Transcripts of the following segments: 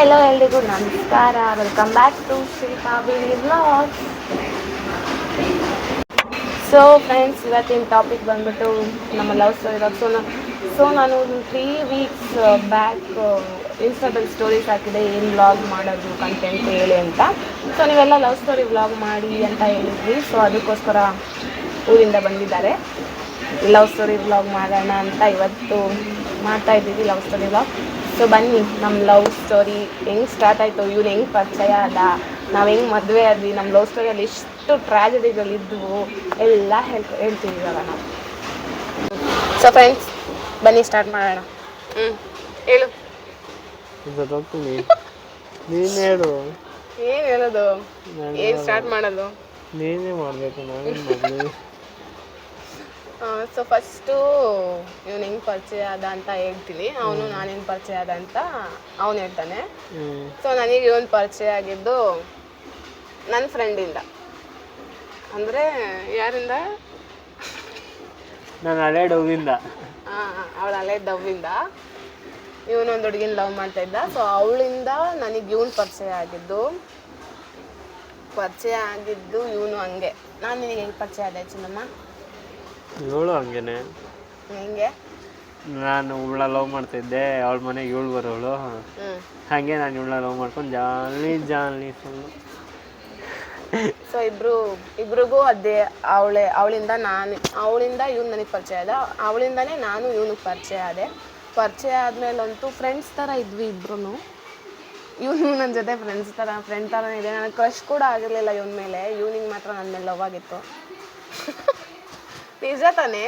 Hello ಎಲ್ರಿಗೂ, ನಮಸ್ಕಾರ. Welcome back to Shri so friends ಇವತ್ತಿನ ಟಾಪಿಕ್ ಬಂದ್ಬಿಟ್ಟು ನಮ್ಮ ಲವ್ ಸ್ಟೋರಿ ಸೊ ಸೊ ನಾನು three weeks back Instagram stories ಹಾಕಿದೆ. ಏನು ವ್ಲಾಗ್ ಮಾಡೋದು ಕಂಟೆಂಟ್ ಹೇಳಿ ಅಂತ. ಸೊ ನೀವೆಲ್ಲ ಲವ್ ಸ್ಟೋರಿ ವ್ಲಾಗ್ ಮಾಡಿ ಅಂತ ಹೇಳಿದ್ವಿ ಸೊ ಅದಕ್ಕೋಸ್ಕರ ಊರಿಂದ ಬಂದಿದ್ದಾರೆ. ಲವ್ ಸ್ಟೋರಿ ವ್ಲಾಗ್ ಮಾಡೋಣ ಅಂತ ಇವತ್ತು ಮಾಡ್ತಾ ಇದ್ದೀವಿ ಲವ್ ಸ್ಟೋರಿ ವ್ಲಾಗ್ ಸೊ ಬನ್ನಿ ನಮ್ಮ ಲವ್ ಸ್ಟೋರಿ ಹೆಂಗೆ ಸ್ಟಾರ್ಟ್ ಆಯಿತು ಇವ್ನು ಹೆಂಗೆ ಪರಿಚಯ ಅಲ್ಲ ನಾವು ಹೆಂಗೆ ಮದುವೆ ಆದ್ವಿ ನಮ್ಮ ಲವ್ ಸ್ಟೋರಿಯಲ್ಲಿ ಎಷ್ಟು ಟ್ರಾಜಿಡಿಗಳಿದ್ವು ಎಲ್ಲ ಹೇಳ್ ಹೇಳ್ತೀವಿ ಇವಾಗ ನಾವು. ಸೊ ಫ್ರೆಂಡ್ಸ್ ಬನ್ನಿ ಸ್ಟಾರ್ಟ್ ಮಾಡೋಣ. ಹ್ಞೂ ಹೇಳು. ನೀನು ಹೇಳು. ಏನು ಹೇಳೋದು? ನಾನು ಏನು ಸ್ಟಾರ್ಟ್ ಮಾಡೋದು? ನೀನೇ ಮಾಡಬೇಕು ನಾನು ಸೊ ಫಸ್ಟು ಇವನು ಹೆಂಗೆ ಪರಿಚಯ ಆದ ಅಂತ ಹೇಳ್ತೀನಿ. ಅವನು ನಾನೇನು ಪರಿಚಯ ಆದ ಅಂತ ಅವನು ಹೇಳ್ತಾನೆ. ಸೊ ನನಗೆ ಇವನು ಪರಿಚಯ ಆಗಿದ್ದು ನನ್ನ ಫ್ರೆಂಡಿಂದ ಅಂದರೆ ಯಾರಿಂದ? ನಾನು ಹಳೆ ಹಾಂ ಅವಳ ಹಳೆ ಡವ್ವಿಂದ. ಇವನೊಂದು ಹುಡುಗಿನ ಲವ್ ಮಾಡ್ತಾ ಇದ್ದ. ಸೊ ಅವಳಿಂದ ನನಗೆ ಇವನು ಪರಿಚಯ ಆಗಿದ್ದು. ಪರಿಚಯ ಆಗಿದ್ದು ಇವನು ಹಂಗೆ. ನಾನು ನಿನಗೆ ಹೆಂಗೆ ಪರಿಚಯ ಆದೆ ಚಿನ್ನಮ್ಮ? ಇವಳು ಹಂಗೇನೆ. ಹೆಂಗೆ? ನಾನು ಇವಳ ಲವ್ ಮಾಡ್ತಿದ್ದೆ ಅವಳ ಮನೆಗೆ ಇವಳು ಬರೋಳು ಹಂಗೆ ನಾನು ಇವಳ ಲವ್ ಮಾಡ್ಕೊಂಡು ಜಾಲಿ ಜಾಲಿ ಫುಲ್ಲು ಸೊ ಇಬ್ರು ಇಬ್ರಿಗೂ ಅದೇ ಅವಳೆ ಅವಳಿಂದ ನಾನು ಅವಳಿಂದ ಇವ್ನು ನನಗೆ ಪರಿಚಯ ಆದ. ಅವಳಿಂದನೇ ನಾನು ಇವನಿಗೆ ಪರಿಚಯ ಆದೆ. ಪರಿಚಯ ಆದ್ಮೇಲಂತೂ ಫ್ರೆಂಡ್ಸ್ ಥರ ಇದ್ವಿ ಇಬ್ರು ಇವನು ನನ್ನ ಜೊತೆ ಫ್ರೆಂಡ್ಸ್ ಥರ ಫ್ರೆಂಡ್ ಥರ ಇದೆ ನನಗೆ ಕ್ರಶ್ ಕೂಡ ಆಗಿರಲಿಲ್ಲ ಇವನ ಮೇಲೆ. ಇವನಿಗೆ ಮಾತ್ರ ನನ್ನ ಮೇಲೆ ಲವ್ ಆಗಿತ್ತು. ನಿಜ ತಾನೇ.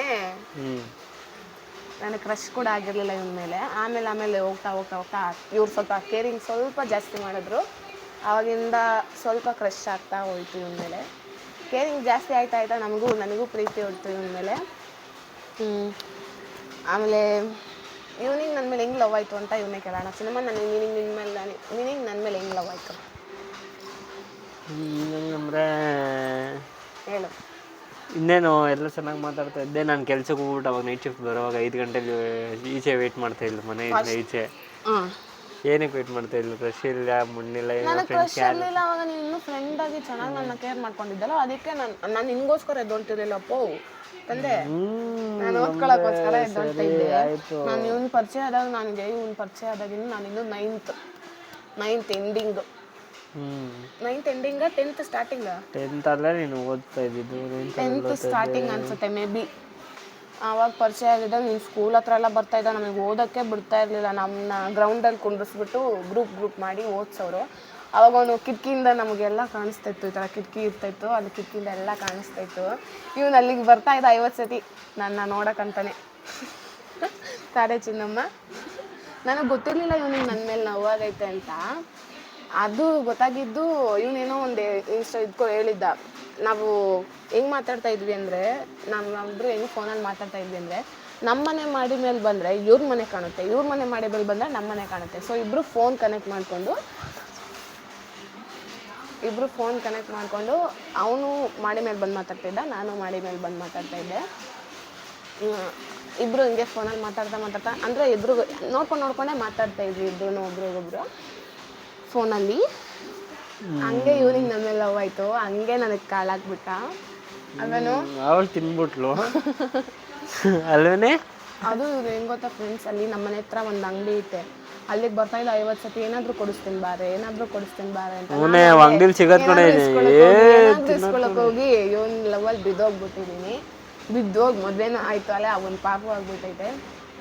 ನನಗೆ ಕ್ರಶ್ ಕೂಡ ಆಗಿರಲಿಲ್ಲ ಇವನ ಮೇಲೆ. ಆಮೇಲೆ ಆಮೇಲೆ ಹೋಗ್ತಾ ಹೋಗ್ತಾ ಹೋಗ್ತಾ ಇವ್ರು ಸ್ವಲ್ಪ ಕೇರಿಂಗ್ ಸ್ವಲ್ಪ ಜಾಸ್ತಿ ಮಾಡಿದ್ರು. ಆವಾಗಿಂದ ಸ್ವಲ್ಪ ಕ್ರಶ್ ಆಗ್ತಾ ಹೋಯ್ತು ಇವನ ಮೇಲೆ. ಕೇರಿಂಗ್ ಜಾಸ್ತಿ ಆಯ್ತಾ ಆಯ್ತಾ ನಮಗೂ ನನಗೂ ಪ್ರೀತಿ ಹೊಡ್ತು ಇವನ ಮೇಲೆ. ಆಮೇಲೆ ಇವನಿಗೆ ನನ್ನ ಮೇಲೆ ಹೆಂಗೆ ಲವ್ ಆಯಿತು ಅಂತ ಇವನೇ ಕೇಳೋಣ. ಸಿನಿಮಾ ನನಗೆ ಮೀನಿಂಗ್ ನಿನ್ನ ಮೇಲೆ ಮೀನಿಂಗ್ ನನ್ನ ಮೇಲೆ ಹೆಂಗೆ ಲವ್ ಆಯಿತು? ಅಂದರೆ ಹೇಳು. ಇನ್ನೇನು ಎಲ್ಲ ಚೆನ್ನಾಗಿ ಮಾತಾಡ್ತಾ ಇದ್ದೆ. ನಾನು ಕೆಲ್ಸಕ್ಕೆ ಹೋಗ್ಬಿಟ್ಟು ಅವಾಗ ನೈಟ್ ಶಿಫ್ಟ್ ಬರೋವಾಗ ಐದು ಗಂಟೆಲಿ ಈಚೆ ವೇಟ್ ಮಾಡ್ತಾ ಇದ್ಲು ಮನೆಯಿಂದ ಈಚೆ. ಏನಕ್ಕೆ ವೇಟ್ ಮಾಡ್ತಾ ಇದ್ಲು? ರಶ್ ಇಲ್ಲ ಮುಣ್ಣಿಲ್ಲ ಏನೋ ಫ್ರೆಂಡ್ಸ್ ಕ್ರಶ್ ಇರಲಿಲ್ಲ ಅವಾಗ ನೀನು ಇನ್ನೂ ಫ್ರೆಂಡ್ ಆಗಿ ಚೆನ್ನಾಗಿ ನನ್ನ ಕೇರ್ ಮಾಡ್ಕೊಂಡಿದ್ದಲ್ಲ ಅದಕ್ಕೆ ನಾನು ನಾನು ಎದುರ್ತಿದ್ಯಲ್ಲ ಅಪ್ಪ ತಂದೆ ನಾನು ಓದ್ಕೊಳಕ್ಕೋಸ್ಕರ ಎದ್ದೊಳ್ತಾ ಇದ್ದೆ. ನಾನು ಇವ್ನ ಪರಿಚಯ ಆದಾಗ ನನಗೆ ಇವ್ನ ಪರಿಚಯ ಆದಾಗಿಂದ ನಾನು ಇನ್ನು ninth ninth ending ninth ending tenth starting tenth ಅಲ್ಲೇ ನೀನು ಓದ್ತಾ ಇದ್ದಿದ್ದು ಟೆಂತ್ ಸ್ಟಾರ್ಟಿಂಗ್ ಅನ್ಸುತ್ತೆ ಮೇ ಬಿ ಆವಾಗ ಪರಿಚಯ ಆಗಿದ್ದ ನೀನು ಸ್ಕೂಲ್ ಹತ್ರ ಎಲ್ಲ ಬರ್ತಾ ಇದ್ದ ನಮಗೆ ಓದೋಕ್ಕೆ ಬಿಡ್ತಾ ಇರಲಿಲ್ಲ. ನಮ್ಮನ್ನ ಗ್ರೌಂಡಲ್ಲಿ ಕುಂಡ್ರಿಸ್ಬಿಟ್ಟು ಗ್ರೂಪ್ ಗ್ರೂಪ್ ಮಾಡಿ ಓದ್ಸೋರು. ಅವಾಗ ಅವನು ಕಿಟಕಿಯಿಂದ ನಮಗೆಲ್ಲ ಕಾಣಿಸ್ತಾ ಇತ್ತು ಈ ಥರ ಕಿಟಕಿ ಇರ್ತಾಯಿತ್ತು ಅಲ್ಲಿ ಕಿಟಕಿಯಿಂದ ಎಲ್ಲ ಕಾಣಿಸ್ತಾ ಇತ್ತು. ಇವನು ಅಲ್ಲಿಗೆ ಬರ್ತಾ ಇದ್ದ ಐವತ್ತು ಸತಿ ನನ್ನ ನೋಡೋಕ್ಕಂತಾನೆ. ತಾರೆ ಚಿನ್ನಮ್ಮ. ನನಗೆ ಗೊತ್ತಿರಲಿಲ್ಲ ಇವನಿಗೆ ನನ್ನ ಮೇಲೆ ನೋವಾಗೈತೆ ಅಂತ. ಅದು ಗೊತ್ತಾಗಿದ್ದು ಇವನೇನೋ ಒಂದು ಇನ್ಸ್ಟಾ ಇದ್ಕೋ ಹೇಳಿದ್ದ. ನಾವು ಹೆಂಗ್ ಮಾತಾಡ್ತಾ ಇದ್ವಿ ಅಂದರೆ ನಾವು ನಾವಿಬ್ರು ಹೆಂಗೆ ಫೋನಲ್ಲಿ ಮಾತಾಡ್ತಾ ಇದ್ವಿ ಅಂದರೆ ನಮ್ಮ ಮನೆ ಮಾಡಿ ಮೇಲೆ ಬಂದರೆ ಇವ್ರ ಮನೆ ಕಾಣುತ್ತೆ. ಇವ್ರ ಮನೆ ಮಾಡಿ ಮೇಲೆ ಬಂದರೆ ನಮ್ಮ ಮನೆ ಕಾಣುತ್ತೆ. ಸೊ ಇಬ್ಬರು ಫೋನ್ ಕನೆಕ್ಟ್ ಮಾಡಿಕೊಂಡು ಇಬ್ಬರು ಫೋನ್ ಕನೆಕ್ಟ್ ಮಾಡಿಕೊಂಡು ಅವನು ಮಾಡಿ ಮೇಲೆ ಬಂದು ಮಾತಾಡ್ತಿದ್ದ ನಾನು ಮಾಡಿ ಮೇಲೆ ಬಂದು ಮಾತಾಡ್ತಾ ಇದ್ದೆ. ಇಬ್ರು ಹಿಂಗೆ ಫೋನಲ್ಲಿ ಮಾತಾಡ್ತಾ ಮಾತಾಡ್ತಾ, ಅಂದರೆ ಇಬ್ರು ನೋಡ್ಕೊಂಡು ನೋಡ್ಕೊಂಡೇ ಮಾತಾಡ್ತಾ ಇದ್ವಿ ಇಬ್ರು ಒಬ್ರಿಗೊಬ್ರು ಫೋನಲ್ಲಿ. ಹಂಗೆ ಇವ್ನಿಗೆ ನಮ್ಮ ಮೇಲೆ ಲವ್ ಆಯಿತು. ಹಂಗೆ ನನಗೆ ಕಾಲಾಗ್ಬಿಟ್ಟ. ಅವನು ಅವಳು ತಿನ್ಬಿಟ್ಲು. ಅಲ್ವೇನೆ? ಅದು ಹೆಂಗ್ ಗೊತ್ತಾ ಫ್ರೆಂಡ್ಸ್ ಅಲ್ಲಿ ನಮ್ಮ ಮನೆ ಹತ್ರ ಒಂದು ಅಂಗಡಿ ಐತೆ. ಅಲ್ಲಿಗೆ ಬರ್ತಾ ಇಲ್ಲ ಐವತ್ತು ಸತಿ ಏನಾದರೂ ಕೊಡಿಸ್ತೀನಿ ಬಾರೆ ಏನಾದರೂ ಕೊಡಿಸ್ತೀನಿ ಬಾರೆ ಅಂತ. ಅಂಗಡಿಲಿ ಸಿಗತ್ ಕಡೆ ಇಸ್ಕೊಳಕ್ ಹೋಗಿ ಇವನ್ ಲವಲ್ ಬಿದ್ದೋಗ್ಬಿಟ್ಟಿದೀನಿ ಬಿದ್ದೋಗಿ ಮದ್ವೆನೂ ಆಯ್ತು ಅಲ್ಲೇ ಅವನ್ ಪಾಪ ಆಗ್ಬಿಟ್ಟೈತೆ.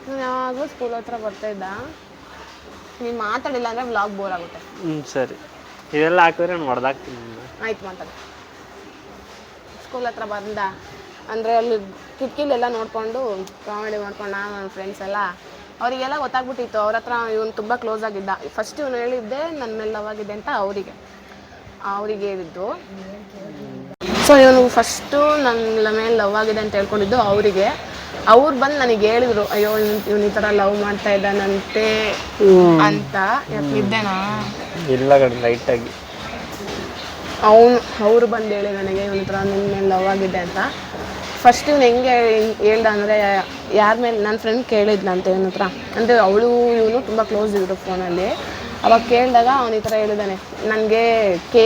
ನಾನು ಯಾವಾಗಲೂ ಸ್ಕೂಲ್ ಹತ್ರ ಬರ್ತಾ ಇದ್ದ. ನೀನು ಮಾತಾಡಿಲ್ಲ ಅಂದ್ರೆ ವ್ಲಾಗ್ ಬೋರ್ ಆಗುತ್ತೆ. ಹ್ಞೂ ಸರಿ. ಇದೆಲ್ಲ ಹಾಕಿದ್ರೆ ನಾನು ಹೊಡೆದಾಕ್ತೀನಿ ಆಯ್ತು ಮಾತಾಡು. ಸ್ಕೂಲ್ ಹತ್ರ ಬಂದ ಅಂದರೆ ಅಲ್ಲಿ ಕಿಟಕಿಲೆಲ್ಲ ನೋಡ್ಕೊಂಡು ಕಾಮಿಡಿ ಮಾಡ್ಕೊಂಡು ನಾನು ನನ್ನ ಫ್ರೆಂಡ್ಸ್ ಎಲ್ಲ. ಅವರಿಗೆಲ್ಲ ಗೊತ್ತಾಗ್ಬಿಟ್ಟಿತ್ತು ಅವ್ರ ಹತ್ರ ಇವನು ತುಂಬ ಕ್ಲೋಸ್ ಆಗಿದ್ದ. ಫಸ್ಟ್ ಇವನು ಹೇಳಿದ್ದೆ ನನ್ನ ಮೇಲೆ ಲವ್ ಆಗಿದೆ ಅಂತ ಅವರಿಗೆ. ಅವರಿಗೆ ಹೇಳಿದ್ದು. ಸೊ ಇವನು ಫಸ್ಟು ನನ್ನ ಮೇಲೆ ಲವ್ ಆಗಿದೆ ಅಂತ ಹೇಳ್ಕೊಂಡಿದ್ದು ಅವರಿಗೆ. ಅವ್ರು ಬಂದು ನನಗೆ ಹೇಳಿದ್ರು ಅಯ್ಯೋ ಇವ್ನ ಈ ಥರ ಲವ್ ಮಾಡ್ತಾ ಇದ್ದಾನಂತೆ ಅಂತ ಯಾಕೆ ನಿದ್ದೆನಾ? ಇಲ್ಲ ಕಡೆ ಲೈಟಾಗಿ ಅವನು ಅವ್ರು ಬಂದು ಹೇಳಿ ನನಗೆ ಇವನ ಹತ್ರ ನಿನ್ನ ಮೇಲೆ ಲವ್ ಆಗಿದೆ ಅಂತ. ಫಸ್ಟ್ ಇವ್ನು ಹೆಂಗೆ ಹೇಳ್ದ ಅಂದರೆ ಯಾರ ಮೇಲೆ ನನ್ನ ಫ್ರೆಂಡ್ ಕೇಳಿದ್ನಂತೆ ಇವನ ಹತ್ರ. ಅಂದರೆ ಅವಳು ಇವನು ತುಂಬ ಕ್ಲೋಸ್ ಇದ್ರು ಫೋನಲ್ಲಿ ಅವಾಗ ಕೇಳಿದಾಗ ಅವನ ಈ ಥರ ಹೇಳಿದಾನೆ ನನಗೆ ಕೆ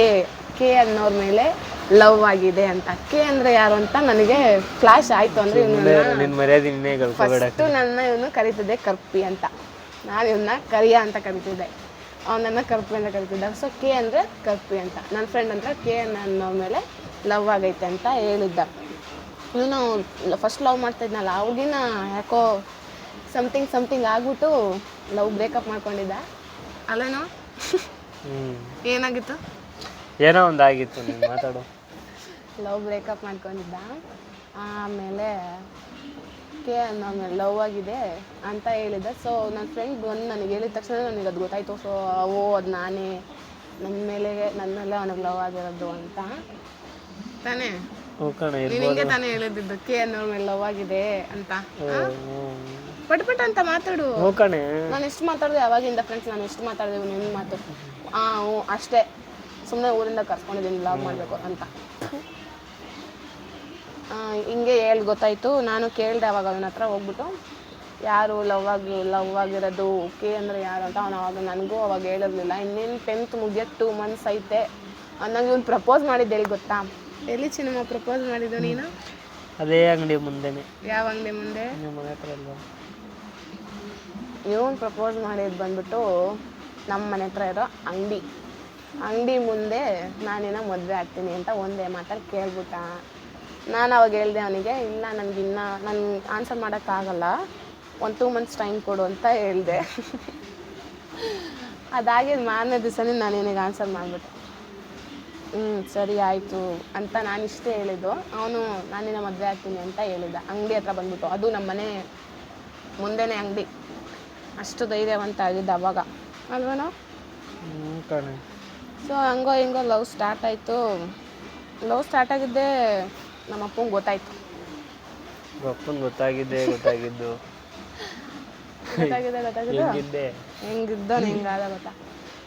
ಕೆ ಅನ್ನೋರ ಮೇಲೆ ಲವ್ ಆಗಿದೆ ಅಂತ. ಕೆ ಅಂದ್ರೆ ಯಾರು ಅಂತ ನನಗೆ ಫ್ಲಾಶ್ ಆಯ್ತು ಅಂದ್ರೆ ಇವನು ಫಸ್ಟು ನನ್ನ ಇವನು ಕರೀತಿದ್ದೆ ಕರ್ಪಿ ಅಂತ. ನಾನು ಇವನ್ನ ಕರಿಯ ಅಂತ ಕರಿತಿದ್ದೆ. ಅವನನ್ನ ಕರ್ಪಿ ಅಂತ ಕರಿತಿದ್ದ. ಸೊ ಕೆ ಅಂದರೆ ಕರ್ಪಿ ಅಂತ. ನನ್ನ ಫ್ರೆಂಡ್ ಅಂದ್ರೆ ಕೆ ನನ್ನ ಮೇಲೆ ಲವ್ ಆಗೈತೆ ಅಂತ ಹೇಳಿದ್ದ. ಇವನು ಫಸ್ಟ್ ಲವ್ ಮಾಡ್ತಾ ಇದ್ನಲ್ಲ ಅವ್ಳಿಗಿನ ಯಾಕೋ ಸಮಥಿಂಗ್ ಸಮಥಿಂಗ್ ಆಗ್ಬಿಟ್ಟು ಲವ್ ಬ್ರೇಕಪ್ ಮಾಡ್ಕೊಂಡಿದ್ದ. ಅಲ್ಲೇನೋ ಏನಾಗಿತ್ತು? ಏನೋ ಒಂದು ಆಗಿತ್ತು ನೀನು ಮಾತಾಡು. ಲವ್ ಬ್ರೇಕಪ್ ಮಾಡ್ಕೊಂಡಿದ್ದ. ಆಮೇಲೆ ಕೆ ಅನ್ನೋ ಮೇಲೆ ಲವ್ ಆಗಿದೆ ಅಂತ ಹೇಳಿದ್ದೆ ಸೊ ನನ್ನ ಫ್ರೆಂಡ್ ಬಂದು ನನಗೆ ಹೇಳಿದ ತಕ್ಷಣ ನನಗೆ ಅದು ಗೊತ್ತಾಯ್ತು. ಸೊ ಓ ಅದು ನಾನೇ. ನನ್ನ ಮೇಲೆ ನನ್ನ ಮೇಲೆ ಅವನಿಗೆ ಲವ್ ಆಗಿರೋದು ಅಂತ. ತಾನೇ? ನಿನಗೆ ತಾನೇ ಹೇಳಿದ್ದು. ಕೆ ಅನ್ನೋ ಮೇಲೆ ಲವ್ ಆಗಿದೆ ಅಂತ. ಪಟ್ ಪಟ್ ಅಂತ ಮಾತಾಡು. ನಾನು ಎಷ್ಟು ಮಾತಾಡಿದೆ ಅವಾಗಿಂದ ಫ್ರೆಂಡ್ಸ್ ನಾನು ಎಷ್ಟು ಮಾತಾಡಿದೆ ನಿನ್ನ ಮಾತು? ಹಾಂ ಅಷ್ಟೇ. ಸುಮ್ಮನೆ ಊರಿಂದ ಕರ್ಕೊಂಡಿದ್ದೀನಿ ಲವ್ ಮಾಡಬೇಕು ಅಂತ. ಆ, ಹಿಂಗೆ ಹೇಳಿ ಗೊತ್ತಾಯಿತು. ನಾನು ಕೇಳಿದೆ ಅವಾಗ ಅವನ ಹತ್ರ ಹೋಗ್ಬಿಟ್ಟು ಯಾರು ಲವ್ ಆಗಿ ಲವ್ ಆಗಿರೋದು ಓಕೆ ಅಂದರೆ ಯಾರು ಅಂತ ಅವನು ಅವಾಗ ನನಗೂ ಅವಾಗ ಹೇಳಿರಲಿಲ್ಲ. ಇನ್ನೇನು ಟೆಂತ್ ಮುಗಿಯೋಕ್ಕೆ ಟೂ ಮಂತ್ಸ್ ಐತೆ. ಅನ್ನಂಗೆ ಇವ್ನು ಪ್ರಪೋಸ್ ಮಾಡಿದ್ದೆ ಎಲ್ಲಿ ಗೊತ್ತಾ? ಎಲ್ಲಿ ಚಿನ್ನಮ್ಮ ಪ್ರಪೋಸ್ ಮಾಡಿದ್ದು ನೀನು? ಅದೇ ಅಂಗಡಿ ಮುಂದೆನೆ. ಯಾವ ಅಂಗಡಿ ಮುಂದೆ? ನಿಮ್ಮ ಮನೆ ಹತ್ರ ಅಲ್ವಾ? ಇವನು ಪ್ರಪೋಸ್ ಮಾಡಿದ್ದು ಬಂದ್ಬಿಟ್ಟು ನಮ್ಮ ಮನೆ ಹತ್ರ ಇರೋ ಅಂಗಡಿ. ಅಂಗಡಿ ಮುಂದೆ ನಾನೇನೋ ಮದುವೆ ಆಗ್ತೀನಿ ಅಂತ ಒಂದೇ ಮಾತಲ್ಲಿ ಕೇಳ್ಬಿಟ್ಟ. ನಾನು ಅವಾಗ ಹೇಳ್ದೆ ಅವನಿಗೆ, ಇಲ್ಲ ನನಗಿನ್ನ ನಾನು ಆನ್ಸರ್ ಮಾಡೋಕ್ಕಾಗಲ್ಲ ಒಂದು ಟೂ ಮಂತ್ಸ್ ಟೈಮ್ ಕೊಡು ಅಂತ ಹೇಳಿದೆ. ಅದಾಗಿ ಮಾರನೇ ದಿವಸನೇ ನಾನು ನಿನಗೆ ಆನ್ಸರ್ ಮಾಡಿಬಿಟ್ಟೆ. ಹ್ಞೂ ಸರಿ ಆಯಿತು ಅಂತ ನಾನು ಇಷ್ಟೇ ಹೇಳಿದ್ದು. ಅವನು ನಾನಿನ್ನ ಮದುವೆ ಆಗ್ತೀನಿ ಅಂತ ಹೇಳಿದ ಅಂಗಡಿ ಹತ್ರ ಬಂದ್ಬಿಟ್ಟು. ಅದು ನಮ್ಮ ಮನೆ ಮುಂದೆನೇ ಅಂಗಡಿ. ಅಷ್ಟು ಧೈರ್ಯವಂತ ಆಗಿದ್ದ ಅವಾಗ. ಅಲ್ವೇನೋ? ಸೊ ಹಂಗೋ ಹಿಂಗೋ ಲವ್ ಸ್ಟಾರ್ಟ್ ಆಯಿತು. ಲವ್ ಸ್ಟಾರ್ಟ್ ಆಗಿದ್ದೆ ನಮ್ಮ ಅಪ್ಪಂಗೆ ಗೊತ್ತಾಯ್ತು. ಅಪ್ಪನ ಗೊತ್ತಾಗಿದ್ದೆ ಗೊತ್ತಾಗಿದ್ದು. ಗೊತ್ತಾಗಿದೆ ಗೊತ್ತಾಗಿದೆ ಹೆಂಗಿದ್ದೆ ಹೆಂಗಿದ್ದೋನು ಹೆಂಗಾದ ಗೊತ್ತಾ?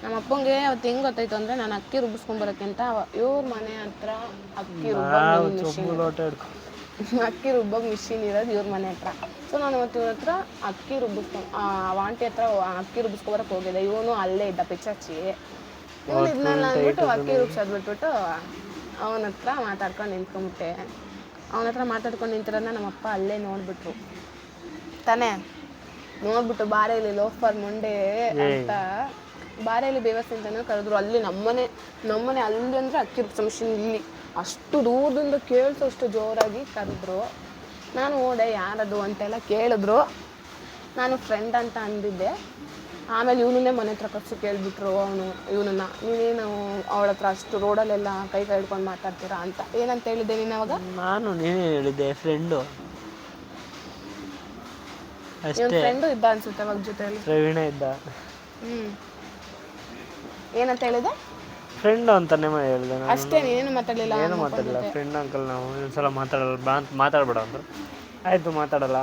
ನಮ್ಮ ಅಪ್ಪಂಗೆ ಅವತ್ತು ಹೆಂಗ್ ಗೊತ್ತಾಯ್ತು ಅಂದ್ರೆ ನಾನು ಅಕ್ಕಿ ರುಬ್ಬಿಸ್ಕೊಂಬರಕ್ಕಿಂತ ಇವ್ರ ಮನೆ ಹತ್ರ ಅಕ್ಕಿ ರುಬ್ಬೋ ಮಿಷಿನ್ ಅಕ್ಕಿ ರುಬ್ಬೋ ಮಿಷಿನ್ ಇರೋದು ಇವ್ರ ಮನೆ ಹತ್ರ. ಸೊ ನಾನು ಅವತ್ತು ಇವ್ರ ಹತ್ರ ಅಕ್ಕಿ ರುಬ್ಬಿಸ್ಕೊಂಡು ಆ ಆಂಟಿ ಹತ್ರ ಅಕ್ಕಿ ರುಬ್ಬಿಸ್ಕೊಬರಕ್ಕೆ ಹೋಗಿದ್ದೆ. ಇವನು ಅಲ್ಲೇ ಇದ್ದ ಪಿಚಾಚಿ. ಇವನು ಇದನ್ನೆಲ್ಲ ಅಂದ್ಬಿಟ್ಟು ಅಕ್ಕಿ ರುಬ್ಸೋದು ಬಿಟ್ಬಿಟ್ಟು ಅವನ ಹತ್ರ ಮಾತಾಡ್ಕೊಂಡು ನಿಂತ್ಕೊಂಬಿಟ್ಟೆ. ಅವನ ಹತ್ರ ಮಾತಾಡ್ಕೊಂಡು ನಿಂತಿರೋದನ್ನ ನಮ್ಮಪ್ಪ ಅಲ್ಲೇ ನೋಡ್ಬಿಟ್ರು. ತಾನೇ? ನೋಡ್ಬಿಟ್ಟು ಬಾರೇಲಿ ಲೋಫರ್ ಮುಂಡೆ ಅಂತ ಬಾರೇಲಿ ಬೇವಸ್ ಅಂತಾನೆ ಕರೆದ್ರು. ಅಲ್ಲಿ ನಮ್ಮನೆ ನಮ್ಮನೆ ಅಲ್ಲಿ ಅಂದ್ರೆ ಅಕ್ಕಿ ರುಬ್ಸೋ ಮಿಷಿನ್ ಇಲ್ಲಿ. ಅಷ್ಟು ದೂರದಿಂದ ಕೇಳ್ತು ಅಷ್ಟು ಜೋರಾಗಿ ಕರೆದ್ರು. ನಾನು ಓಡೆ ಯಾರದು ಅಂತೆಲ್ಲ ಕೇಳಿದ್ರು. ನಾನು ಫ್ರೆಂಡ್ ಅಂತ ಅಂದಿದ್ದೆ. ಆಮೇಲೆ ಇವನನ್ನೇ ಮನೆ ಹತ್ರ ಕರ್ಸಿ ಕೇಳಿಬಿಟ್ರು ಅವನು ಇವನನ್ನ ನೀನೇನು ಅವಳ ಹತ್ರ ಅಷ್ಟು ರೋಡಲ್ಲೆಲ್ಲ ಕೈ ಕೈ ಹಿಡ್ಕೊಂಡು ಮಾತಾಡ್ತೀರಾ ಅಂತ. ಏನಂತ ಹೇಳಿದ್ದೆ ನೀನು ಅವಾಗ? ನಾನು ನೀನೇ ಹೇಳಿದ್ದೆ ಫ್ರೆಂಡು ಇವನ್ ಅಷ್ಟೇ ಫ್ರೆಂಡು ಇದ್ದ ಅನ್ಸುತ್ತೆ ಅವಾಗ ಜೊತೆಯಲ್ಲಿ. ಪ್ರವೀಣ ಇದ್ದ. ಹ್ಞೂ ಏನಂತ ಹೇಳಿದೆ? ಫ್ರೆಂಡ್ ಅಂತಾನೆ ಮಾ ಹೇಳ್ದೆ ನಾನು. ಅಷ್ಟೇ ನೀನೇನು ಮಾತಾಡಲಿಲ್ಲ ಏನು ಮಾತಾಡಲ್ಲ ಫ್ರೆಂಡ್ ಅಂಕಲ್ ನಾವು ಇನ್ನೊಂದ್ಸಲ ಮಾತಾಡಲ್ಲ ಬಾ ಅಂತ ಮಾತಾಡ್ಬೇಡ ಅಂದ್ರು. ಆಯಿತು ಮಾತಾಡಲ್ಲ.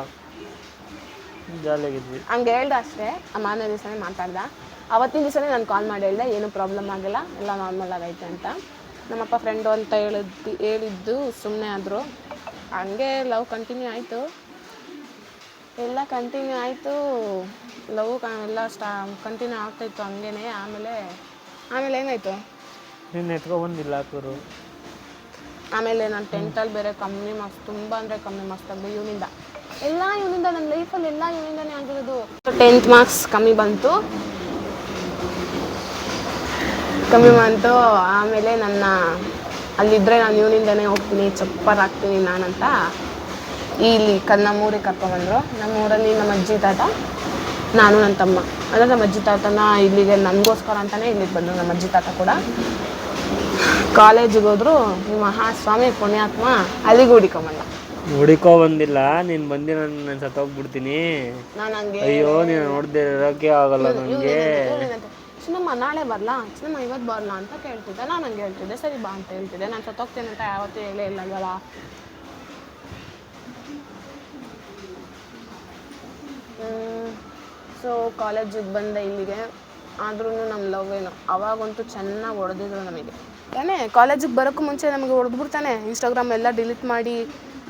ಜಾಲಿಯಾಗಿದ್ವಿ. ಹಂಗೆ ಹೇಳ್ದೆ ಅಷ್ಟೇ ಆ ಮಾರನೇ ದಿವಸನೇ ಮಾತಾಡ್ದ. ಅವತ್ತಿನ ದಿವಸನೇ ನಾನು ಕಾಲ್ ಮಾಡಿ ಹೇಳ್ದೆ ಏನೂ ಪ್ರಾಬ್ಲಮ್ ಆಗಿಲ್ಲ ಎಲ್ಲ ನಾರ್ಮಲ್ ಆಗೈತೆ ಅಂತ. ನಮ್ಮಪ್ಪ ಫ್ರೆಂಡು ಅಂತ ಹೇಳಿದ್ದು ಹೇಳಿದ್ದು ಸುಮ್ಮನೆ ಆದರು. ಹಂಗೆ ಲವ್ ಕಂಟಿನ್ಯೂ ಆಯಿತು. ಎಲ್ಲ ಕಂಟಿನ್ಯೂ ಆಯಿತು. ಲವ್ ಎಲ್ಲ ಸ್ಟಾ ಕಂಟಿನ್ಯೂ ಆಗ್ತಾಯಿತ್ತು ಹಂಗೇನೆ ಆಮೇಲೆ ಆಮೇಲೆ ಏನಾಯಿತು ನಿನ್ನ ಎತ್ಕೊಬಂದಿಲ್ಲ ಹಾಕೋರು. ಆಮೇಲೆ ನಾನು ಟೆಂತಲ್ಲಿ ಬೇರೆ ಕಮ್ಮಿ ಮಾರ್ಕ್ಸ್ ತುಂಬ ಅಂದರೆ ಕಮ್ಮಿ ಮಾರ್ಕ್ಸ್ ಆಗಿ ಇವನಿಂದ. ಎಲ್ಲ ಇವನಿಂದ ನನ್ನ ಲೈಫಲ್ಲಿ ಎಲ್ಲ ಇವನಿಂದನೇ ಆಗಿರೋದು. ಟೆಂತ್ ಮಾರ್ಕ್ಸ್ ಕಮ್ಮಿ ಬಂತು. ಕಮ್ಮಿ ಬಂತು. ಆಮೇಲೆ ನನ್ನ ಅಲ್ಲಿದ್ದರೆ ನಾನು ಇವನಿಂದನೇ ಹೋಗ್ತೀನಿ, ಚಪ್ಪರ್ ಹಾಕ್ತೀನಿ ನಾನಂತ ಇಲ್ಲಿ ಕ ನಮ್ಮೂರಿಗೆ ಕರ್ಕೊಂಬಂದರು ನಮ್ಮೂರಲ್ಲಿ ನಮ್ಮ ಅಜ್ಜಿ ತಾತ, ನಾನು ನನ್ನ ತಮ್ಮ. ಅಂದರೆ ನಮ್ಮ ಅಜ್ಜಿ ತಾತನ ಇಲ್ಲಿಗೆ ನನಗೋಸ್ಕರ ಅಂತಲೇ ಇಲ್ಲಿಗೆ ಬಂದರು, ನಮ್ಮ ಅಜ್ಜಿ ತಾತ ಕೂಡ. ಕಾಲೇಜಿಗೆ ಹೋದ್ರು ಈ ಮಹಾಸ್ವಾಮಿ ಪುಣ್ಯಾತ್ಮ ಅಲ್ಲಿಗೆ ಹುಡಿಕೊಂಬಂದ ಹುಡುಕೋ ಬಂದಿಲ್ಲ ನೀನ್ ಬಂದಿ ನಾನು ನಾನು ಸತ್ತೋಗ್ಬಿಡ್ತೀನಿ. ನಾನು ಹಂಗೆ ಅಯ್ಯೋ ನೀನು ನೋಡ್ದೆ ಇರೋಕ್ಕೆ ಆಗಲ್ಲ ನನಗೆ ಚಿನ್ನಮ್ಮ ನಾಳೆ ಬರಲಾ? ಚಿನ್ನಮ್ಮ ಇವತ್ತು ಬರಲಾ ಅಂತ ಕೇಳ್ತಿದ್ದೆ. ನಾನು ಹಂಗೆ ಹೇಳ್ತಿದ್ದೆ. ಸರಿ ಬಾ ಅಂತ ಹೇಳ್ತಿದ್ದೆ. ನಾನು ಸತ್ತೋಗ್ತೇನೆ ಅಂತ ಯಾವತ್ತೂ ಹೇಳೇ ಇಲ್ಲ ಅಲ್ವಲ್ಲ ಸೊ ಕಾಲೇಜಿಗೆ ಬಂದೆ ಇಲ್ಲಿಗೆ. ಆದ್ರೂ ನಮ್ಮ ಲವ್ ಏನು. ಅವಾಗಂತೂ ಚೆನ್ನಾಗಿ ಹೊಡೆದಿದ್ರು ನಮಗೆ. ತಾನೇ ಕಾಲೇಜಿಗೆ ಬರೋಕ್ಕೂ ಮುಂಚೆ ನಮಗೆ ಹೊಡೆದ್ಬಿಡ್ತಾನೆ. ಇನ್ಸ್ಟಾಗ್ರಾಮ್ ಎಲ್ಲ ಡಿಲೀಟ್ ಮಾಡಿ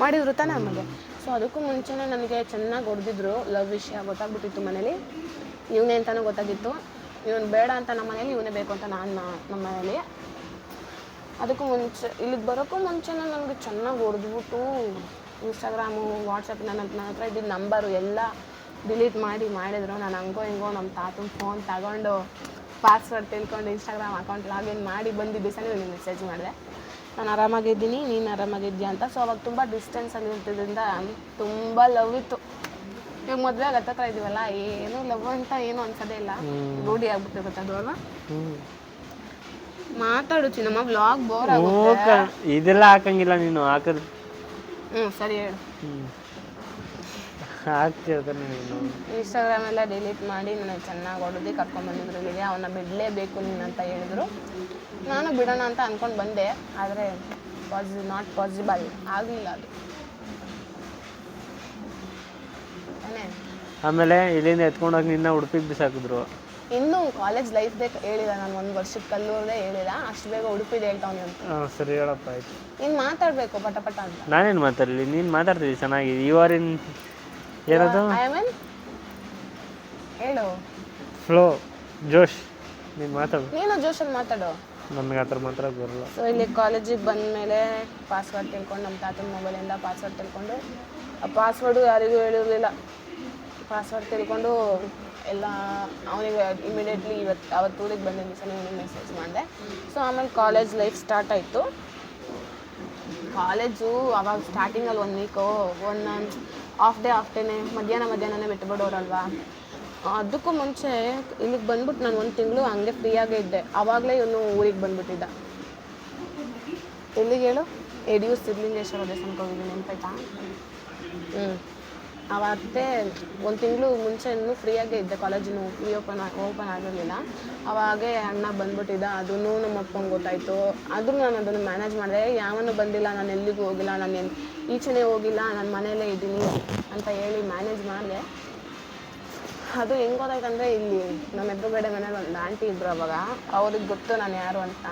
ಮಾಡಿದ್ರು ತಾನೇ ನಮಗೆ. ಸೊ ಅದಕ್ಕೂ ಮುಂಚೆನೇ ನನಗೆ ಚೆನ್ನಾಗಿ ಹೊಡೆದಿದ್ರು ಲವ್ ವಿಷಯ ಗೊತ್ತಾಗ್ಬಿಟ್ಟಿತ್ತು ಮನೇಲಿ. ಇವನೇ ಅಂತಲೂ ಗೊತ್ತಾಗಿತ್ತು. ಇವನು ಬೇಡ ಅಂತ ನಮ್ಮ ಮನೇಲಿ ಇವನೇ ಬೇಕು ಅಂತ ನಾನು ನಮ್ಮ ಮನೇಲಿ. ಅದಕ್ಕೂ ಮುಂಚೆ, ಇಲ್ಲಿಗೆ ಬರೋಕ್ಕೂ ಮುಂಚೆನೇ ನನಗೆ ಚೆನ್ನಾಗಿ ಹೊಡೆದ್ಬಿಟ್ಟು ಇನ್ಸ್ಟಾಗ್ರಾಮು ವಾಟ್ಸಪ್ ನನ್ನ ನನ್ನ ಹತ್ರ ಇದ್ದಿದ್ದ ನಂಬರು ಎಲ್ಲ ಡಿಲೀಟ್ ಮಾಡಿ ಮಾಡಿದ್ರು. ನಾನು ಹಂಗೋ ಹಿಂಗೋ ನಮ್ಮ ತಾತನ ಫೋನ್ ತಗೊಂಡು ಪಾಸ್ವರ್ಡ್ ತಿಳ್ಕೊಂಡು ಇನ್ಸ್ಟಾಗ್ರಾಮ್ ಅಕೌಂಟ್ ಲಾಗಿನ್ ಮಾಡಿ ಬಂದು ದಿವಸ ನಿಮಗೆ ಮೆಸೇಜ್ ಮಾಡಿದೆ. ನಾನು ಆರಾಮಾಗಿದ್ದೀನಿ ನೀನು ಆರಾಮಾಗಿದ್ಯಾ ಅಂತ. ಸೊ ಅವಾಗ ತುಂಬ ಡಿಸ್ಟೆನ್ಸ್ ಇರ್ತಿದ್ರಿಂದ ತುಂಬ ಲವ್ ಇತ್ತು. ಇವಾಗ ಮದುವೆ ಆಗಿ ಹತ್ತತ್ರ ಇದೀವಲ್ಲ ಏನು ಲವ್ ಅಂತ ಏನು ಅನ್ಸೋದೇ ಇಲ್ಲ. ರೂಢಿ ಆಗ್ಬಿಟ್ಟಿರುತ್ತೆ ಅದು ಅಲ್ವಾ? ಮಾತಾಡು ಚಿನ್ನಮ್ಮ ವ್ಲಾಗ್ ಬೋರ್ ಆಗುತ್ತೆ. ಇದೆಲ್ಲ ಹಾಕಂಗಿಲ್ಲ ನೀನು ಹಾಕದು. ಹ್ಞೂ ಸರಿ ಹೇಳು. ಹಾಕ್ತಿರ್ತಾನೆ ನೀನು. ಇನ್ಸ್ಟಾಗ್ರಾಮ್ ಎಲ್ಲ ಡಿಲೀಟ್ ಮಾಡಿ ನನಗೆ ಚೆನ್ನಾಗಿ ಹೊಡೆದು ಕರ್ಕೊಂಡ್ಬಂದಿದ್ರು ಇಲ್ಲಿಗೆ ಅವನ್ನ ಬಿಡಲೇಬೇಕು ನೀನು ಅಂತ ಹೇಳಿದ್ರು. ನಾನು ಬಿಡೋಣ ಅಂತ ಅಂದ್ಕೊಂಡು ಬಂದೆ ಆದರೆ ಪಾಸಿ ನಾಟ್ ಪಾಸಿಬಲ್ ಆಗಲಿಲ್ಲ ಅದು. ಆಮೇಲೆ ಇಲ್ಲಿಂದ ಎತ್ಕೊಂಡೋಗಿ ನಿನ್ನ ಉಡುಪಿಗೆ ಬಿಸಾಕಿದ್ರು. ಇನ್ನೂ ಕಾಲೇಜ್ ಲೈಫ್ ಲೈಫ್ದೇ ಹೇಳಿಲ್ಲ ನಾನು ಒಂದು ವರ್ಷಕ್ಕೆ ಕಲ್ಲೂರದೇ ಹೇಳಿಲ್ಲ. ಅಷ್ಟು ಬೇಗ ಉಡುಪಿದೆ ಹೇಳ್ತಾವ್ನಿ ಅಂತ. ಹಾಂ ಸರಿ ಹೇಳಪ್ಪ ಆಯ್ತು. ನೀನು ಮಾತಾಡಬೇಕು ಪಟ ಪಟ ಅಂತ. ನಾನೇನು ಮಾತಾಡಲಿ? ನೀನು ಮಾತಾಡ್ತಿದ್ದಿ ಚೆನ್ನಾಗಿ. ಯು ಆರ್ ಇನ್ ಏನದು? ಐ ಮೀನ್ ಹೇಳು. ಫ್ಲೋ ಜೋಶ್ ನೀನು ಮಾತಾಡು. ನೀನು ಜೋಶಲ್ಲಿ ಮಾತಾಡು. ನನಗೆ ಆ ಥರ ಮಾತ್ರ ಬರಲ್ಲ. ಸೊ ಇಲ್ಲಿ ಕಾಲೇಜಿಗೆ ಬಂದ ಮೇಲೆ ಪಾಸ್ವರ್ಡ್ ತಿಳ್ಕೊಂಡು ನಮ್ಮ ತಾತನ ಮೊಬೈಲಿಂದ ಪಾಸ್ವರ್ಡ್ ತಿಳ್ಕೊಂಡು, ಆ ಪಾಸ್ವರ್ಡು ಯಾರಿಗೂ ಹೇಳಿರಲಿಲ್ಲ. ಪಾಸ್ವರ್ಡ್ ತಿಳ್ಕೊಂಡು ಎಲ್ಲ ಅವನಿಗೆ ಇಮಿಡಿಯೇಟ್ಲಿ ಇವತ್ತು ಅವತ್ತು ಊರಿಗೆ ಬಂದಿದ್ದ ದಿವಸ ಮೆಸೇಜ್ ಮಾಡಿದೆ. ಸೊ ಆಮೇಲೆ ಕಾಲೇಜ್ ಲೈಫ್ ಸ್ಟಾರ್ಟ್ ಆಯಿತು. ಕಾಲೇಜು ಅವಾಗ ಸ್ಟಾರ್ಟಿಂಗಲ್ಲಿ ಒನ್ ವೀಕು ಒಂದು ಆಫ್ ಡೇ ಆಫ್ ಡೇನೆ ಮಧ್ಯಾಹ್ನ ಮಧ್ಯಾಹ್ನನೇ ಬಿಟ್ಟು ಬಿಡೋರಲ್ವಾ ಅದಕ್ಕೂ ಮುಂಚೆ ಇಲ್ಲಿಗೆ ಬಂದ್ಬಿಟ್ಟು ನಾನು ಒಂದು ತಿಂಗಳು ಹಂಗೆ ಫ್ರೀಯಾಗೇ ಇದ್ದೆ. ಆವಾಗಲೇ ಇವನು ಊರಿಗೆ ಬಂದ್ಬಿಟ್ಟಿದ್ದ. ಎಲ್ಲಿಗೆ ಹೇಳು? ಎಡಿಯು ಸಿದ್ಧಲಿಂಗೇಶ್ವರ ದೇವಸ್ಥಾನಕ್ಕೆ ಹೋಗಿದ್ದೀನಿ ನೆನಪಾಯ್ತಾ ಹ್ಞೂ ಅವತ್ತೆ ಒಂದು ತಿಂಗಳು ಮುಂಚೆ ಇನ್ನೂ ಫ್ರೀಯಾಗೇ ಇದ್ದೆ. ಕಾಲೇಜಿನ ಫ್ರೀ ಓಪನ್ ಓಪನ್ ಆಗಿರಲಿಲ್ಲ. ಅವಾಗೇ ಅಣ್ಣ ಬಂದ್ಬಿಟ್ಟಿದ್ದ. ಅದೂ ನಮ್ಮ ಅಪ್ಪಂಗೆ ಗೊತ್ತಾಯಿತು. ಆದರೂ ನಾನು ಅದನ್ನು ಮ್ಯಾನೇಜ್ ಮಾಡಿದೆ. ಯಾವನು ಬಂದಿಲ್ಲ, ನಾನು ಎಲ್ಲಿಗೂ ಹೋಗಿಲ್ಲ, ನಾನು ಈಚೆನೇ ಹೋಗಿಲ್ಲ, ನಾನು ಮನೆಯಲ್ಲೇ ಇದ್ದೀನಿ ಅಂತ ಹೇಳಿ ಮ್ಯಾನೇಜ್ ಮಾಡಿದೆ. ಅದು ಹೆಂಗೆ ಗೊತ್ತಾಯ್ತಂದರೆ ಇಲ್ಲಿ ನಮ್ಮ ಎದುರುಗಡೆ ಮನೇಲಿ ಒಂದು ಆಂಟಿ ಇದ್ರು ಅವಾಗ. ಅವ್ರಿಗೆ ಗೊತ್ತು ನಾನು ಯಾರು ಅಂತ.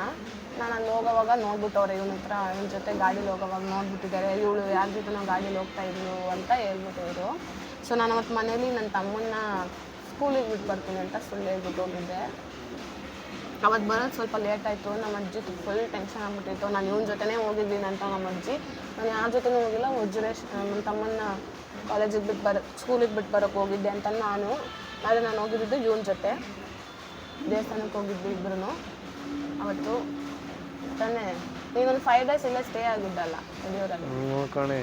ನಾನು ಅಲ್ಲಿ ಹೋಗೋವಾಗ ನೋಡ್ಬಿಟ್ಟವ್ರೆ, ಇವನ ಹತ್ರ ಇವನ ಜೊತೆ ಗಾಡೀಲಿ ಹೋಗೋವಾಗ ನೋಡ್ಬಿಟ್ಟಿದ್ದಾರೆ. ಇವಳು ಯಾರ ಜೊತೆ ನಾವು ಗಾಡೀಲಿ ಹೋಗ್ತಾ ಇದ್ಲು ಅಂತ ಹೇಳ್ಬಿಟ್ಟವರು ಸೊ ನಾನು ಅವತ್ತು ಮನೇಲಿ ನನ್ನ ತಮ್ಮನ್ನ ಸ್ಕೂಲಿಗೆ ಬಿಟ್ಟು ಬರ್ತೀನಿ ಅಂತ ಸುಳ್ಳು ಹೇಳ್ಬಿಟ್ಟು ಹೋಗಿದ್ದೆ. ಅವತ್ತು ಬರೋದು ಸ್ವಲ್ಪ ಲೇಟ್ ಆಯಿತು. ನಮ್ಮ ಅಜ್ಜಿ ಫುಲ್ ಟೆನ್ಷನ್ ಆಗ್ಬಿಟ್ಟಿತ್ತು. ನಾನು ಇವನ ಜೊತೆನೇ ಹೋಗಿದ್ದೀನಿ ಅಂತ ನಮ್ಮ ಅಜ್ಜಿ. ನಾನು ಯಾರ ಜೊತೆನೂ ಹೋಗಿಲ್ಲ. ವಜ್ರೇಶ್ ನಮ್ಮ ತಮ್ಮನ್ನ ಕಾಲೇಜಿಗೆ ಬಿಟ್ಟು ಬರ ಸ್ಕೂಲಿಗೆ ಬಿಟ್ಟು ಬರೋಕ್ಕೆ ಹೋಗಿದ್ದೆ ಅಂತ ನಾನು. ಆದರೆ ನಾನು ಹೋಗಿದ್ದು ಇವನ ಜೊತೆ. ದೇವಸ್ಥಾನಕ್ಕೆ ಹೋಗಿದ್ವಿ ಇಬ್ಬರು ಅವತ್ತು ತಾನೇ ನೀನೊಂದು ಫೈವ್ ಡೇಸ್ ಇಲ್ಲ ಸ್ಟೇ ಆಗಿದ್ದಲ್ಲ ಯಡಿಯೂರಲ್ಲಿ ಕಣೆ.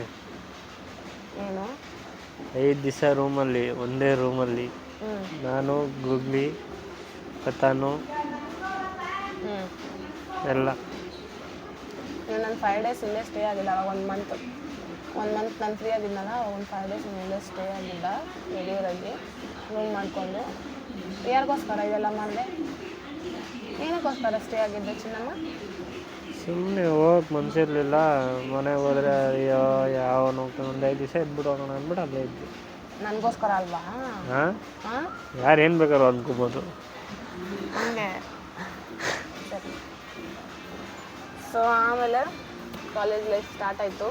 ಏನು? ಐದು ದಿವಸ ರೂಮಲ್ಲಿ ಒಂದೇ ರೂಮಲ್ಲಿ. ಹ್ಞೂ ನಾನು ಗುಗ್ಲಿ ಕತಾನು ಹ್ಞೂ ಎಲ್ಲ. ನಾನು ನನ್ನ ಫೈವ್ ಡೇಸ್ ಇಲ್ಲೇ ಸ್ಟೇ ಆಗಿಲ್ಲ ಅವಾಗ ಒಂದು ಮಂತ್ ಒಂದು ಮಂತ್ ನಾನು ಫ್ರೀ ಆಗಿದ್ನಲ್ಲ ಒಂದು ಫೈವ್ ಡೇಸ್ ಮೇಲೆ ಸ್ಟೇ ಆಗಿದ್ದ ಯಡಿಯೂರಲ್ಲಿ ರೂಮ್ ಮಾಡಿಕೊಂಡು. ಯಾರಿಗೋಸ್ಕರ ಇದೆಲ್ಲ ಮಾಡಿದೆ? ಏನಕ್ಕೋಸ್ಕರ ಸ್ಟೇ ಆಗಿದ್ದೆ ಚಿನ್ನಮ್ಮ? ಸುಮ್ಮನೆ ಹೋಗಕ್ಕೆ ಮನ್ಸಿರ್ಲಿಲ್ಲ ಮನೆಗೆ ಹೋದ್ರೆ ಅಯ್ಯೋ ಯಾವ ಒಂದು ಐದು ದಿವಸ ಇದ್ಬಿಟ್ಟು ಹೋಗೋಣ ಅಂದ್ಬಿಟ್ಟು ಅಲ್ಲೇ ಇದ್ವಿ ನನಗೋಸ್ಕರ ಅಲ್ವಾ? ಹಾಂ? ಯಾರೇನು ಯಾರು ಏನು ಬೇಕಾದ್ರು ಅಂದ್ಕೋಬೋದು ಹಂಗೆ. ಸೊ ಆಮೇಲೆ ಕಾಲೇಜ್ ಲೈಫ್ ಸ್ಟಾರ್ಟ್ ಆಯಿತು.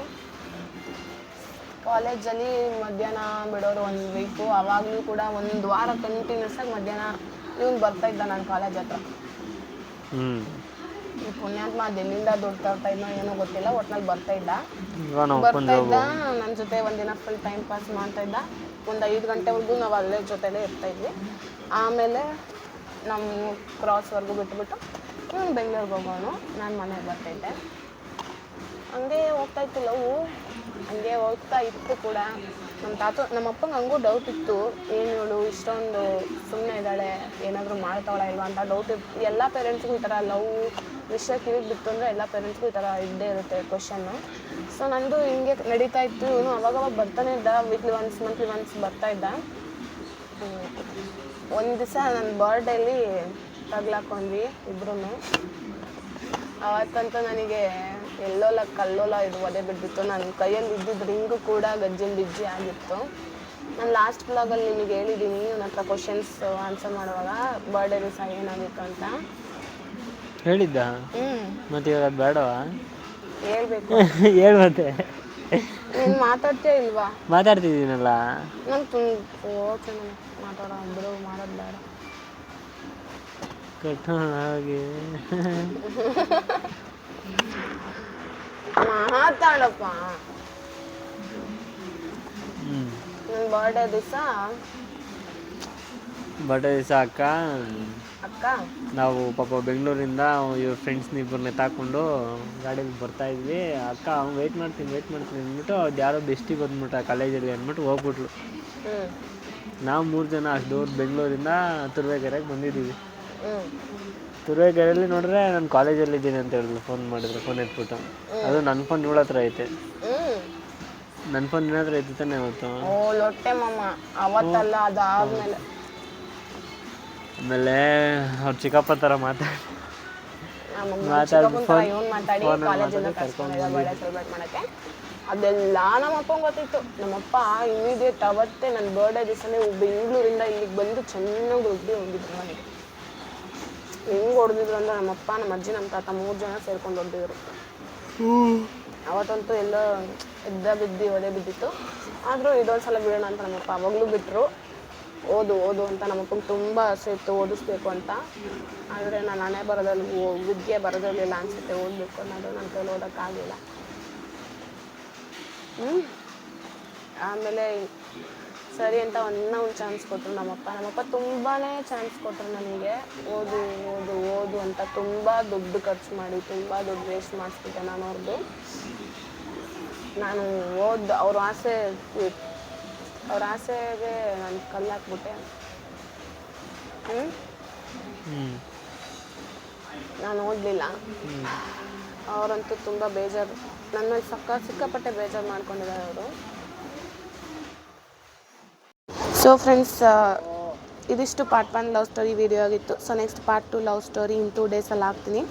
ಕಾಲೇಜಲ್ಲಿ ಮಧ್ಯಾಹ್ನ ಬಿಡೋರು ಒಂದು ವೀಕು ಅವಾಗಲೂ ಕೂಡ ಒಂದು ವಾರ ಕಂಟಿನ್ಯೂಸ್ ಆಗಿ ಮಧ್ಯಾಹ್ನ ಇವ್ನು ಬರ್ತಾ ಇದ್ದ ನಾನು ಕಾಲೇಜ್ ಹತ್ರ. ಈ ಪುಣ್ಯಾತ್ಮ ಅದೆಲ್ಲಿಂದ ದುಡ್ಡು ತರ್ತಾ ಇದ್ನೋ ಏನೋ ಗೊತ್ತಿಲ್ಲ ಒಟ್ನಲ್ಲಿ ಬರ್ತಾ ಇದ್ದ. ಬರ್ತಾ ಇದ್ದ ನನ್ನ ಜೊತೆ ಒಂದಿನ ಫುಲ್ ಟೈಮ್ ಪಾಸ್ ಮಾಡ್ತಾ ಇದ್ದ. ಒಂದು ಐದು ಗಂಟೆವರೆಗೂ ನಾವು ಅಲ್ಲೇ ಜೊತೆಲೇ ಇರ್ತಾ ಇದ್ವಿ. ಆಮೇಲೆ ನಮ್ಮ ಕ್ರಾಸ್ವರೆಗೂ ಬಿಟ್ಬಿಟ್ಟು ಇವನು ಬೆಂಗಳೂರಿಗೆ ಹೋಗೋನು ನಾನು ಮನೆಗೆ ಬರ್ತಾಯಿದ್ದೆ ಹಂಗೆ ಹೋಗ್ತಾ ಇತ್ತು ಲವ್. ಹಂಗೆ ಹೋಗ್ತಾ ಇತ್ತು ಕೂಡ. ನಮ್ಮ ತಾತ ನಮ್ಮ ಅಪ್ಪಂಗೆ ಹಂಗೂ ಡೌಟ್ ಇತ್ತು. ಏನು ಹೇಳು ಇಷ್ಟೊಂದು ಸುಮ್ಮನೆ ಇದ್ದಾಳೆ, ಏನಾದರೂ ಮಾಡ್ತಾವಳ ಇಲ್ವಾ ಅಂತ ಡೌಟ್ ಇತ್ತು. ಎಲ್ಲ ಪೇರೆಂಟ್ಸ್ಗೂ ಈ ಥರ ಲವ್ ವಿಷಯ ಕಿವಿಗೆ ಬಿತ್ತು ಅಂದರೆ ಎಲ್ಲ ಪೇರೆಂಟ್ಸ್ಗೂ ಈ ಥರ ಇದ್ದೇ ಇರುತ್ತೆ ಕ್ವಶನ್ನು ಸೊ ನಂದು ಹಿಂಗೆ ನಡೀತಾ ಇತ್ತು. ಇವನು ಅವಾಗವಾಗ ಬರ್ತಾನೆ ಇದ್ದ. ವೀಕ್ಲಿ ಒನ್ಸ್ ಮಂತ್ಲಿ ಒನ್ಸ್ ಬರ್ತಾ ಇದ್ದ. ಒಂದು ದಿವಸ ನನ್ನ ಬರ್ಡೇಲಿ ತಗ್ಲಾಕೊಂಡ್ವಿ ಇಬ್ರು ಅವತ್ತಂತೂ ನನಗೆ ಎಲ್ಲೋಲ ಕಲ್ಲೋಲ ಇದು ಒದೆ ಬಿದ್ದಿತ್ತು ನನ್ನ ಕೈಯಲ್ಲಿ ಇದ್ದಿದ್ದ ರಿಂಗು ಕೂಡ ಗಜ್ಜಲ್ ಬಿಜ್ಜಿ ಆಗಿತ್ತು. ನಾನು ಲಾಸ್ಟ್ ಬ್ಲಾಗಲ್ಲಿ ನಿಮಗೆ ಹೇಳಿದ್ದೀನಿ ನನ್ನ ಹತ್ರ ಕ್ವಶನ್ಸ್ ಆನ್ಸರ್ ಮಾಡುವಾಗ ಬರ್ಡೇ ದಿವಸ ಏನಾಗಿತ್ತು ಅಂತ. ಹೇಳಿದ್ದ? ಮತ್ತೆ ಇವಾಗ ಬೇಡವಾ? ಹೇಳ್ಬೇಕು. ಹೇಳು ಮತ್ತೆ. ನೀನು ಮಾತಾಡ್ತೀಯ ಇಲ್ವಾ? ಮಾತಾಡ್ತಿದ್ದೀನಲ್ಲ. ನಂಗೆ ತುಂಬ ಓಕೆ ಮಾತಾಡೋ ಬಿಡು ಮಾಡೋದು ಬೇಡ. ಹಾಗೆ. ಮಾತಾಡಪ್ಪ. ಹ್ಞೂ ನನ್ನ ಬರ್ಡೇ ದಿವಸ? ಬರ್ಡೇ ದಿವಸ ಅಕ್ಕ. ಅಕ್ಕ? ನಾವು ಪಾಪ ಬೆಂಗಳೂರಿಂದ ಇವ್ರ ಫ್ರೆಂಡ್ಸ್ನ ಇಬ್ಬರನ್ನ ತಾಕೊಂಡು ಗಾಡೀಲಿ ಬರ್ತಾ ಇದ್ವಿ. ಅಕ್ಕ ಅವ್ನು ವೆಯ್ಟ್ ಮಾಡ್ತೀನಿ ವೆಯ್ಟ್ ಮಾಡ್ತೀನಿ ಅಂದ್ಬಿಟ್ಟು ಅದು ಯಾರೋ ಬೆಸ್ಟಿಗೆ ಬಂದ್ಬಿಟ್ಟ ಕಾಲೇಜಲ್ಲಿ ಅಂದ್ಬಿಟ್ಟು ಹೋಗ್ಬಿಟ್ಲು ನಾವು ಮೂರು ಜನ ಅಷ್ಟು ದೂರ ಬೆಂಗಳೂರಿಂದ ತುರುವೇಕೆರೆಗೆ ಬಂದಿದ್ದೀವಿ. ತುರುವೇಕೆರೆಯಲ್ಲಿ ನೋಡಿದ್ರೆ ನಾನು ಕಾಲೇಜಲ್ಲಿ ಇದ್ದೀನಿ ಅಂತ ಹೇಳಿದ್ಲು ಫೋನ್ ಮಾಡಿದ್ರು ಫೋನ್ ಎತ್ಬಿಟ್ಟು. ಅದು ನನ್ನ ಫೋನ್ ಇವಳ ಹತ್ರ ಐತೆ. ನನ್ನ ಫೋನ್ ನಿನ್ನ ಹತ್ರ ಐತೆ ತಾನೆ ಇವತ್ತು? ಓ ಲೊಟ್ಟೆ ಮಾಮ. ಅವತ್ತಲ್ಲ ಅದಾದ್ಮೇಲೆ. ಆಮೇಲೆ ಅವ್ರ ಚಿಕ್ಕಪ್ಪ ಥರ ಮಾತಾಡಿ ಮಾತಾಡಿ ಫೋನ್ ಮಾತಾಡಿ ಕಾಲೇಜಿಂದ ಕರ್ಸ್ಕೊಂಡಿದ್ದ ಬರ್ಡೇ ಸೆಲೆಬ್ರೇಟ್ ಮಾಡಕ್ಕೆ. ಅದೆಲ್ಲ ನಮ್ಮಪ್ಪಂಗೆ ಗೊತ್ತಿತ್ತು. ನಮ್ಮಪ್ಪ ಇಮಿಡಿಯೇಟ್ ಅವತ್ತೇ ನನ್ನ ಬರ್ಡೇ ದಿವಸನೇ ಬೆಂಗಳೂರಿಂದ ಇಲ್ಲಿಗೆ ಬಂದು ಚೆನ್ನಾಗಿ ರುಬ್ಬಿ ಹೋಗಿದ್ರು ನನಗೆ ಹೆಂಗೆ ಹೊಡೆದಿದ್ರು ಅಂದ್ರೆ ನಮ್ಮಪ್ಪ, ನಮ್ಮ ಅಜ್ಜಿ, ನಮ್ಮ ತಾತ ಮೂರು ಜನ ಸೇರ್ಕೊಂಡು ಹೊಡೆದಿದ್ರು. ಅವತ್ತಂತೂ ಎಲ್ಲ ಎದ್ದ ಬಿದ್ದು ಒದೆ ಬಿದ್ದಿತ್ತು. ಆದರೂ ಇದೊಂದು ಸಲ ಬಿಡೋಣ ಅಂತ ನಮ್ಮಪ್ಪ ಅವಾಗಲೂ ಬಿಟ್ಟರು ಓದು ಓದು ಅಂತ ನಮ್ಮಪ್ಪಂಗೆ ತುಂಬ ಆಸೆ ಇತ್ತು, ಓದಿಸ್ಬೇಕು ಅಂತ. ಆದರೆ ನಾನು ಹಣೆ ಬರೋದಲ್ಲಿ ವಿದ್ಯೆ ಬರೋದಿರಲಿಲ್ಲ ಅನಿಸುತ್ತೆ, ಓದಬೇಕು ಅನ್ನೋದು ನನ್ನ ಕೈಲಿ ಓದೋಕ್ಕಾಗಲಿಲ್ಲ. ಹ್ಞೂ ಆಮೇಲೆ ಸರಿ ಅಂತ ಒಂದ ಒಂದು ಚಾನ್ಸ್ ಕೊಟ್ಟರು ನಮ್ಮಪ್ಪ. ನಮ್ಮಪ್ಪ ತುಂಬಾ ಚಾನ್ಸ್ ಕೊಟ್ಟರು ನನಗೆ. ಓದು ಓದು ಓದು ಅಂತ ತುಂಬ ದುಡ್ಡು ಖರ್ಚು ಮಾಡಿ ತುಂಬ ದುಡ್ಡು ವೇಸ್ಟ್ ಮಾಡಿಸ್ಬಿಟ್ಟೆ ನಾನು ಅವ್ರದ್ದು ನಾನು ಓದು ಅವ್ರ ಆಸೆ ಅವ್ರ ಆಸೆಗೆ ನಾನು ಕಲ್ಲಾಕ್ಬಿಟ್ಟೆ. ಹ್ಞೂ ಹ್ಞೂ ನಾನು ಓದಲಿಲ್ಲ. ಅವರಂತೂ ತುಂಬ ಬೇಜಾರು. ನನ್ನ ಮೇಲೆ ಸಕ್ಕ ಸಿಕ್ಕಾಪಟ್ಟೆ ಬೇಜಾರು ಮಾಡ್ಕೊಂಡಿದ್ದಾರೆ ಅವರು. ಸೊ ಫ್ರೆಂಡ್ಸ್ ಇದಿಷ್ಟು part one love story video ಆಗಿತ್ತು. So next part two love story in two ಡೇಸಲ್ಲಿ ಹಾಕ್ತೀನಿ.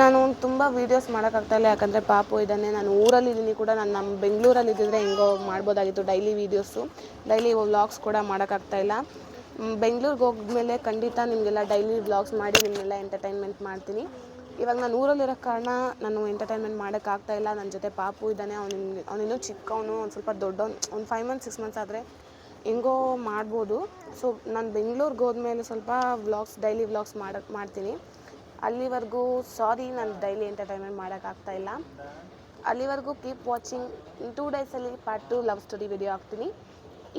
ನಾನು ತುಂಬ ವೀಡಿಯೋಸ್ ಮಾಡೋಕ್ಕಾಗ್ತಾಯಿಲ್ಲ ಯಾಕಂದರೆ ಪಾಪು ಇದ್ದಾನೆ. ನಾನು ಊರಲ್ಲಿ ಇದ್ದೀನಿ ಕೂಡ. ನಾನು ನಮ್ಮ ಬೆಂಗಳೂರಲ್ಲಿ ಇದ್ದಿದ್ರೆ ಹೆಂಗೋ ಮಾಡ್ಬೋದಾಗಿತ್ತು ಡೈಲಿ ವೀಡಿಯೋಸು ಡೈಲಿ ವ್ಲಾಗ್ಸ್ ಕೂಡ ಮಾಡೋಕ್ಕಾಗ್ತಾಯಿಲ್ಲ ಬೆಂಗಳೂರಿಗೆ ಹೋದ್ಮೇಲೆ ಖಂಡಿತ ನಿಮಗೆಲ್ಲ ಡೈಲಿ ವ್ಲಾಗ್ಸ್ ಮಾಡಿ ನಿಮ್ಮನ್ನೆಲ್ಲ ಎಂಟರ್ಟೈನ್ಮೆಂಟ್ ಮಾಡ್ತೀನಿ. ಇವಾಗ ನಾನು ಊರಲ್ಲಿರೋ ಕಾರಣ ನಾನು ಎಂಟರ್ಟೈನ್ಮೆಂಟ್ ಮಾಡೋಕ್ಕಾಗ್ತಾಯಿಲ್ಲ ನನ್ನ ಜೊತೆ ಪಾಪು ಇದ್ದಾನೆ. ಅವ್ನು ಅವನಿನ್ನೂ ಚಿಕ್ಕವನು. ಒಂದು ಸ್ವಲ್ಪ ದೊಡ್ಡವನು. ಒಂದು ಫೈವ್ ಮಂತ್ಸ್ ಸಿಕ್ಸ್ ಮಂತ್ಸ್ ಆದರೆ ಹೆಂಗೋ ಮಾಡ್ಬೋದು. ಸೊ ನಾನು ಬೆಂಗಳೂರಿಗೆ ಹೋದ್ಮೇಲೆ ಸ್ವಲ್ಪ ವ್ಲಾಗ್ಸ್ ಡೈಲಿ ವ್ಲಾಗ್ಸ್ ಮಾಡೋಕ್ಕೆ ಮಾಡ್ತೀನಿ. ಅಲ್ಲಿವರೆಗೂ ಸಾರಿ ನಾನು ಡೈಲಿ ಎಂಟರ್ಟೈನ್ಮೆಂಟ್ ಮಾಡೋಕ್ಕಾಗ್ತಾ ಇಲ್ಲ. ಅಲ್ಲಿವರೆಗೂ ಕೀಪ್ ವಾಚಿಂಗ್ ಇನ್ ಟೂ ಡೇಸಲ್ಲಿ part two love story video ಹಾಕ್ತೀನಿ.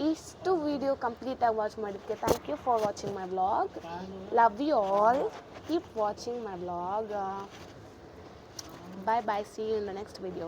ಇಷ್ಟು ವಿಡಿಯೋ ಕಂಪ್ಲೀಟಾಗಿ ವಾಚ್ ಮಾಡಿದ್ದಕ್ಕೆ thank you for watching my blog love you all keep watching my blog bye bye see in the next video